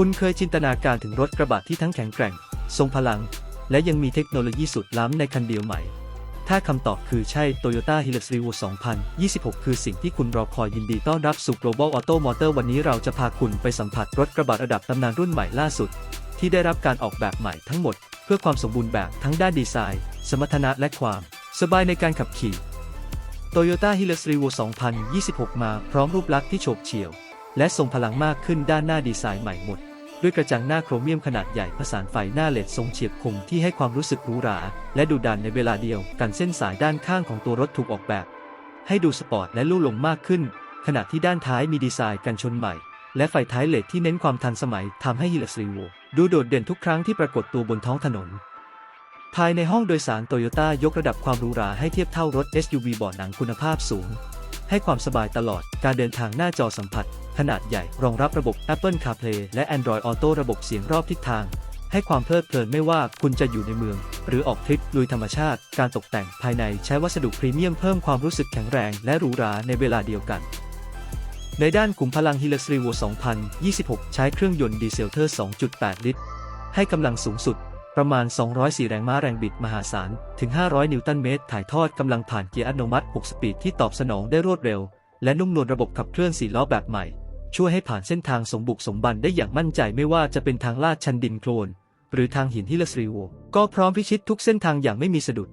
คุณเคยจินตนาการถึงรถกระบะที่ทั้งแข็งแกร่ง ทรงพลัง และยังมีเทคโนโลยีสุดล้ำในคันเดียวใหม่ถ้าคำตอบคือใช่ Toyota Hilux Revo 2026 คือสิ่งที่คุณรอคอยยินดีต้อนรับสู่ Global Auto Motor วันนี้เราจะพาคุณไปสัมผัสรถกระบะระดับตำนานรุ่นใหม่ล่าสุด ที่ได้รับการออกแบบใหม่ทั้งหมด เพื่อความสมบูรณ์แบบทั้งด้านดีไซน์ สมรรถนะและความ สบายในการขับขี่ Toyota Hilux Revo 2026 มาพร้อมรูปลักษณ์ที่โฉบเฉี่ยว และทรงพลังมากขึ้นด้านหน้าดีไซน์ใหม่หมด ด้วยกระจังหน้าโครเมียมขนาดใหญ่ผสานไฟหน้าเลดทรงเฉียบคมที่ให้ความรู้สึกหรูหรา และดุดันในเวลาเดียวกันเส้นสายด้านข้างของตัวรถถูกออกแบบ ให้ดูสปอร์ตและลู่ลมมากขึ้น ขณะที่ด้านท้ายมีดีไซน์กันชนใหม่ และไฟท้ายเลดที่เน้นความทันสมัยทำให้ Hilux Revo ดูโดดเด่นทุกครั้งที่ปรากฏตัวบนท้องถนนภายในห้องโดยสารโตโยต้ายกระดับความหรูหราให้เทียบเท่ารถ SUV เบาะหนังคุณภาพสูง ให้ความสบายตลอดการเดินทางหน้าจอสัมผัส ขนาดใหญ่รองรับระบบ Apple CarPlay และ Android Auto ระบบเสียงรอบทิศทาง ให้ความเพลิดเพลินไม่ว่าคุณจะอยู่ในเมือง หรือออกทริปลุยธรรมชาติ การตกแต่งภายในใช้วัสดุพรีเมียมเพิ่มความรู้สึกแข็งแรงและหรูหราในเวลาเดียวกันในด้านขุมพลัง Hilux Revo 2026 ใช้เครื่องยนต์ดีเซลเทอร์ 2.8 ลิตร ให้กำลังสูงสุด ประมาณ 204 แรงม้าแรงบิดมหาศาล ถึง 500 นิวตันเมตร ถ่ายทอดกำลังผ่านเกียร์อัตโนมัติ 6 สปีดที่ตอบสนองได้รวดเร็ว และนุ่มนวลระบบขับเคลื่อน4ล้อแบบใหม่ ช่วยให้ผ่านเส้นทางสมบุกสมบันได้อย่างมั่นใจไม่ว่าจะเป็นทางลาดชันดินโคลน หรือทางหินที่เลสรีโวก็พร้อมพิชิตทุกเส้นทางอย่างไม่มีสะดุด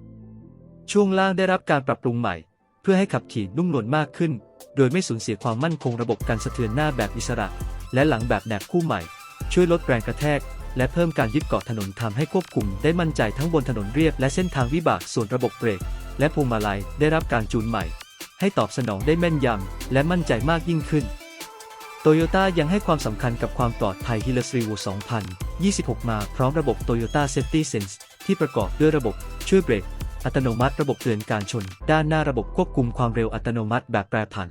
ช่วงล่างได้รับการปรับปรุงใหม่ เพื่อให้ขับขี่นุ่มนวลมากขึ้น โดยไม่สูญเสียความมั่นคงระบบการสะเทือนหน้าแบบอิสระ และหลังแบบแหนบคู่ใหม่ ช่วยลดแรงกระแทก และเพิ่มการยึดเกาะถนนทำให้ควบคุมได้มั่นใจทั้งบนถนนเรียบและเส้นทางวิบากส่วนระบบเบรก และพวงมาลัยได้รับการจูนใหม่ ให้ตอบสนองได้แม่นยำ และมั่นใจมากยิ่งขึ้นโตโยต้ายังให้ความสำคัญกับความปลอดภัย Hilux Revo 2026 มาพร้อมระบบ Toyota Safety Sense ที่ประกอบด้วยระบบช่วยเบรก อัตโนมัติระบบเตือนการชน ด้านหน้าระบบควบคุมความเร็วอัตโนมัติแบบแปรผัน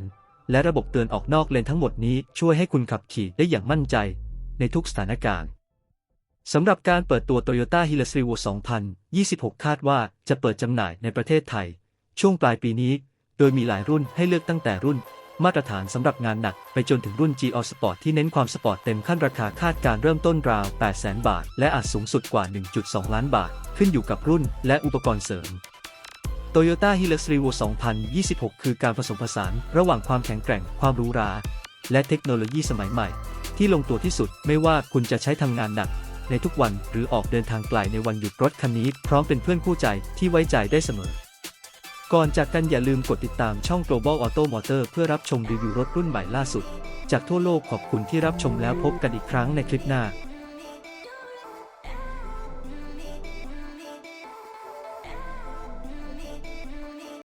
และระบบเตือนออกนอกเลนทั้งหมดนี้ช่วยให้คุณขับขี่ได้อย่างมั่นใจ ในทุกสถานการณ์ สำหรับการเปิดตัว Toyota Hilux Revo 2026 คาดว่าจะเปิดจำหน่ายในประเทศไทย ช่วงปลายปีนี้ โดยมีหลายรุ่นให้เลือกตั้งแต่รุ่น มาตรฐานสำหรับงานหนักไปจนถึงรุ่น G All Sport ที่เน้นความสปอร์ตเต็มขั้นราคาคาดการเริ่มต้นราว 800,000 บาท และอาจสูงสุดกว่า 1.2 ล้านบาท ขึ้นอยู่กับรุ่นและอุปกรณ์เสริม Toyota Hilux Revo 2026 คือการผสมผสานระหว่างความแข็งแกร่ง ความหรูหรา และเทคโนโลยีสมัยใหม่ ที่ลงตัวที่สุดไม่ว่าคุณจะใช้ทำงานหนัก ในทุกวันหรือออกเดินทางไกลในวันหยุดรถคันนี้พร้อมเป็นเพื่อนคู่ใจที่ไว้ใจได้เสมอ ก่อนจากกันอย่าลืมกดติดตามช่อง Global Auto Motor เพื่อรับชมรีวิวรถรุ่นใหม่ล่าสุด จากทั่วโลกขอบคุณที่รับชมแล้วพบกันอีกครั้งในคลิปหน้า